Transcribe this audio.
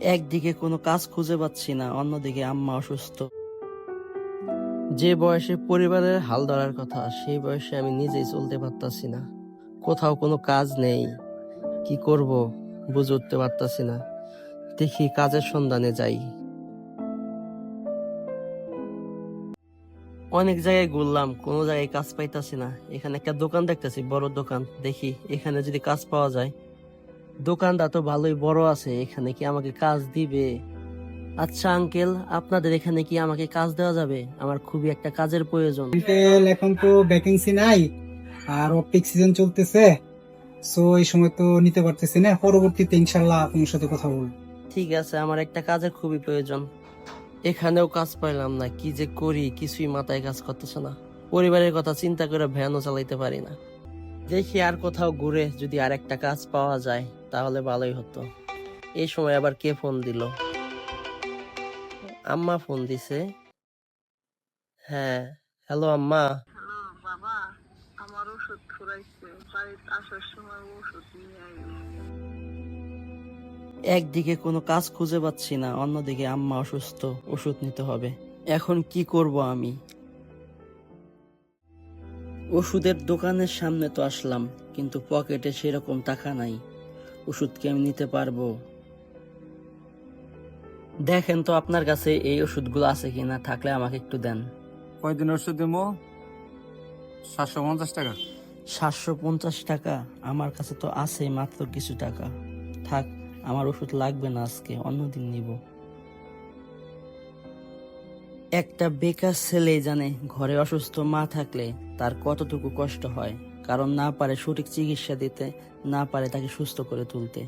একদিকে কোনো কাজ খুঁজে পাচ্ছি না, অন্যদিকে আম্মা অসুস্থ। যে বয়সে পরিবারের হাল ধরার কথা, সেই বয়সে আমি নিজেই চলতে পারতাছি না। কোথাও কোনো কাজ নেই। কি করব বুঝে উঠতে পারতাছি না। দেখি কাজের সন্ধানে যাই। অনেক জায়গায় ঘুরলাম, কোনো জায়গায় কাজ পাইতাছি না। এখানে একটা দোকান দেখতেছি, বড় দোকান। দেখি এখানে যদি কাজ পাওয়া যায় দোকানটা তো ভালোই বড় আছে এখানে কি আমাকে কাজ দিবে? আচ্ছা আঙ্কেল আপনাদের এখানে কি আমাকে কাজ দেওয়া যাবে? আমার খুবই একটা কাজের প্রয়োজন। আঙ্কেল এখন তো ভ্যাকেন্সি নাই আর অপটিক সিজন চলতেছে সো এই সময় তো নিতে পারতেছি না পরবর্তীতে ইনশাল্লাহ আপনার সাথে কথা বলব। ঠিক আছে আমার একটা কাজের খুবই প্রয়োজন। এখানেও কাজ পাইলাম না কি যে করি কিছুই মাথায় কাজ করতেছে না। পরিবারের কথা চিন্তা করে ভ্যানও চালাইতে পারি না। দেখি আর কোথাও ঘুরে যদি আর একটা কাজ পাওয়া যায়। তাহলে ভালোই হতো। এই সময় আবার কে ফোন দিল? আম্মা ফোন দিছে। হ্যাঁ হ্যালো আম্মা। বাবা আমার ওষুধ ফুরাইছে। বাড়িতে আসার সময় ওষুধ নিয়ে একদিকে কোনো কাজ খুঁজে পাচ্ছি না অন্যদিকে আম্মা অসুস্থ ওষুধ নিতে হবে। এখন কি করব আমি? ওষুধের দোকানের সামনে তো আসলাম কিন্তু পকেটে সেরকম টাকা নাই। ওষুধ কি আমি নিতে পারব। দেখেন তো আপনার কাছে এই ওষুধগুলো আছে কিনা থাকলে আমাকে একটু দেন। কয়দিন ওষুধ দেবো? সাতশো পঞ্চাশ টাকা। সাতশো পঞ্চাশ টাকা? আমার কাছে তো আছে মাত্র কিছু টাকা। থাক আমার ওষুধ লাগবে না আজকে অন্যদিন নিব। একটা বেকার ছেলে জানে ঘরে অসুস্থ মা থাকলে তার কতটুকু কষ্ট হয়। কারণ না পারে সঠিক চিকিৎসা দিতে না পারে তাকে সুস্থ করে তুলতে।